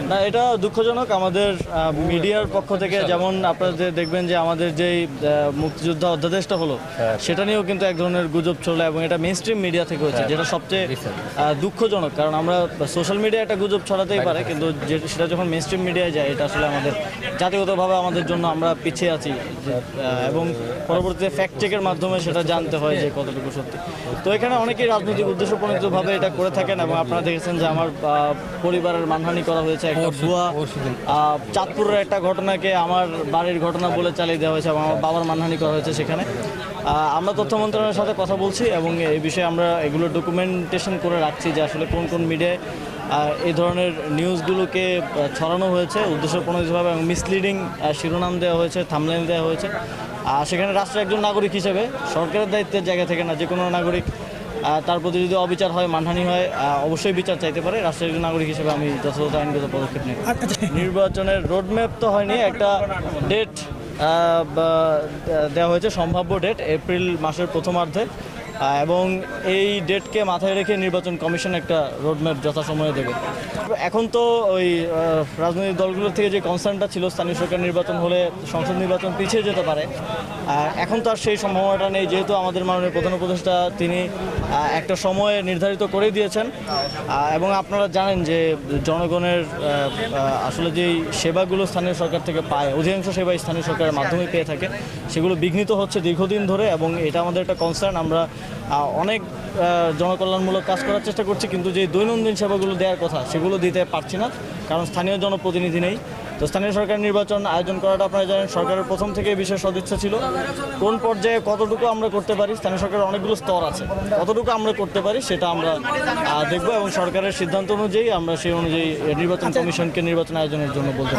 করছেন? না এটা দুঃখজনক। আমাদের মিডিয়ার পক্ষ থেকে যেমন আপনারা যে দেখবেন যে আমাদের যেই মুক্তিযোদ্ধা অধ্যাদেশটা হলো সেটা নিয়েও কিন্তু এক ধরনের গুজব চলে এবং এটা মেন স্ট্রিম মিডিয়া থেকে হচ্ছে যেটা সবচেয়ে দুঃখজনক। কারণ আমরা সোশ্যাল মিডিয়া একটা গুজব ছড়াতেই পারে কিন্তু যে- সেটা যখন মেন স্ট্রিম মিডিয়ায় যায় এটা আসলে আমাদের জাতিগতভাবে আমাদের জন্য আমরা পিছিয়ে আছি। এবং পরবর্তীতে ফ্যাক্ট চেকের মাধ্যমে সেটা জানতে হয় যে কতটুকু সত্যি। তো এখানে অনেকেই রাজনৈতিক উদ্দেশ্য প্রণীতভাবে এটা করে থাকেন এবং আপনারা দেখেছেন যে আমার পরিবারের মানহানি করা হয়েছে একটা ভুয়া চাঁদপুরের একটা ঘটনাকে আমার বাড়ির ঘটনা বলে চালিয়ে দেওয়া হয়েছে এবং আমার বাবার মানহানি করা হয়েছে সেখানে। আমরা তথ্য মন্ত্রণালয়ের সাথে কথা বলছি এবং এই বিষয়ে আমরা এগুলো ডকুমেন্টেশন করে রাখছি যে আসলে কোন কোন মিডিয়ায় এই ধরনের নিউজগুলোকে ছড়ানো হয়েছে উদ্দেশ্য প্রণোদিতভাবে এবং মিসলিডিং শিরোনাম দেওয়া হয়েছে থামলাইন দেওয়া হয়েছে। আর সেখানে রাষ্ট্রের একজন নাগরিক হিসেবে সরকারের দায়িত্বের জায়গা থেকে না যে কোনো নাগরিক তার প্রতি যদি অবিচার হয় মানহানি হয় আহ, অবশ্যই বিচার চাইতে পারে। রাষ্ট্রের নাগরিক হিসেবে আমি যথাযথ আইনগত পদক্ষেপ নেব। আচ্ছা নির্বাচনের রোডম্যাপ তো হয়নি একটা ডেট দেওয়া হয়েছে সম্ভাব্য ডেট এপ্রিল মাসের প্রথমার্ধে। এবং এই ডেটকে মাথায় রেখে নির্বাচন কমিশন একটা রোডম্যাপ যথাসময়ে দেবে। এখন তো ওই রাজনৈতিক দলগুলোর থেকে যে কনসার্নটা ছিল, স্থানীয় সরকার নির্বাচন হলে সংসদ নির্বাচন পিছিয়ে যেতে পারে এখন তো আর সেই সম্ভাবনাটা নেই, যেহেতু আমাদের মাননীয় প্রধান উপদেষ্টা তিনি একটা সময় নির্ধারিত করে দিয়েছেন এবং আপনারা জানেন যে জনগণের আসলে যেই সেবাগুলো স্থানীয় সরকার থেকে পায়, অধিকাংশ সেবাই স্থানীয় সরকারের মাধ্যমে পেয়ে থাকে সেগুলো বিঘ্নিত হচ্ছে দীর্ঘদিন ধরে এবং এটা আমাদের একটা কনসার্ন আমরা অনেক জনকল্যাণমূলক কাজ করার চেষ্টা করছি, কিন্তু যে দৈনন্দিন সেবাগুলো দেওয়ার কথা সেগুলো দিতে পারছি না, কারণ স্থানীয় জনপ্রতিনিধি নেই। তো স্থানীয় সরকার নির্বাচন আয়োজন করাটা আপনারা জানেন, সরকারের প্রথম থেকে বিশেষ সদিচ্ছা ছিল। কোন পর্যায়ে কতটুকু আমরা করতে পারি, স্থানীয় সরকারের অনেকগুলো স্তর আছে। কতটুকু আমরা করতে পারি সেটা আমরা দেখব এবং সরকারের সিদ্ধান্ত অনুযায়ী আমরা সেই অনুযায়ী নির্বাচন কমিশনকে নির্বাচন আয়োজনের জন্য বলতে